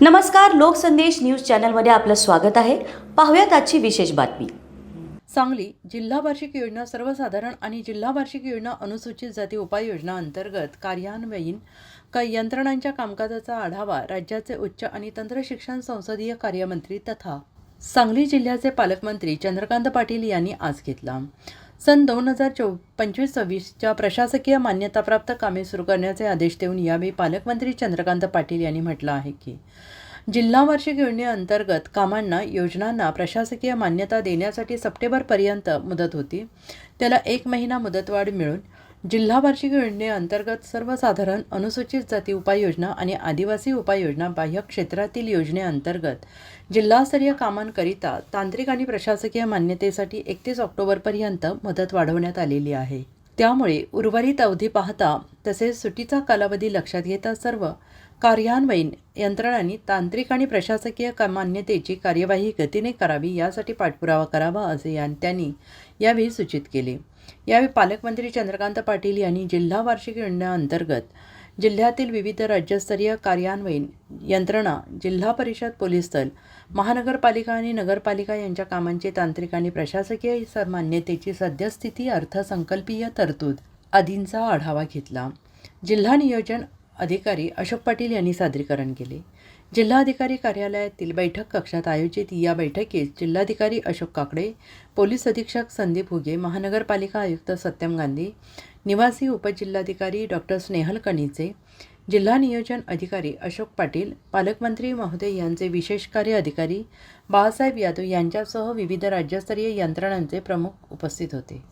नमस्कार लोकसंदेश न्यूज चॅनलमध्ये आपलं स्वागत आहे. पाहूयात आजची विशेष बातमी. सांगली जिल्हा वार्षिक योजना सर्वसाधारण आणि जिल्हा वार्षिक योजना अनुसूचित जाती उपाययोजना अंतर्गत कार्यान्वयीन का यंत्रणांच्या कामकाजाचा आढावा राज्याचे उच्च आणि तंत्र शिक्षण संसदीय कार्यमंत्री तथा सांगली जिल्ह्याचे पालकमंत्री चंद्रकांत पाटील यांनी आज घेतला. सन दोन हजार चौ पंचवीस सव्वीसच्या प्रशासकीय मान्यताप्राप्त कामे सुरू करण्याचे आदेश देऊन यावेळी पालकमंत्री चंद्रकांत पाटील यांनी म्हटलं आहे की जिल्हा वार्षिक योजनेअंतर्गत कामांना योजनांना प्रशासकीय मान्यता देण्यासाठी सप्टेंबरपर्यंत मुदत होती. त्याला एक महिना मुदतवाढ मिळून जिल्हा वार्षिक योजनेअंतर्गत सर्वसाधारण अनुसूचित जाती उपाययोजना आणि आदिवासी उपाययोजना बाह्य क्षेत्रातील योजनेअंतर्गत जिल्हास्तरीय कामांकरिता तांत्रिक आणि प्रशासकीय मान्यतेसाठी एकतीस ऑक्टोबरपर्यंत मदत वाढवण्यात आलेली आहे. त्यामुळे उर्वरित अवधी पाहता तसेच सुटीचा कालावधी लक्षात घेता सर्व कार्यान्वयीन यंत्रणांनी तांत्रिक आणि प्रशासकीय मान्यतेची कार्यवाही गतीने करावी यासाठी पाठपुरावा करावा असे या त्यांनी यावेळी सूचित केले. यावेळी पालकमंत्री चंद्रकांत पाटील यांनी जिल्हा वार्षिक योजनेअंतर्गत जिल्ह्यातील विविध राज्यस्तरीय कार्यान्वयीन यंत्रणा जिल्हा परिषद पोलीस दल महानगरपालिका आणि नगरपालिका यांच्या कामांची तांत्रिक आणि प्रशासकीय मान्यतेची सद्यस्थिती अर्थसंकल्पीय तरतूद आदींचा आढावा घेतला. जिल्हा नियोजन अधिकारी अशोक पाटील यांनी सादरीकरण केले. जिल्हाधिकारी कार्यालयातील बैठक कक्षात आयोजित. या बैठकीत जिल्हाधिकारी अशोक काकडे पोलीस अधीक्षक संदीप हुगे महानगरपालिका आयुक्त सत्यम गांधी निवासी उपजिल्हाधिकारी डॉक्टर स्नेहल कणीचे जिल्हा नियोजन अधिकारी अशोक पाटील पालकमंत्री महोदय यांचे विशेष कार्य अधिकारी बाळासाहेब यादव यांच्यासह विविध राज्यस्तरीय यंत्रणांचे प्रमुख उपस्थित होते.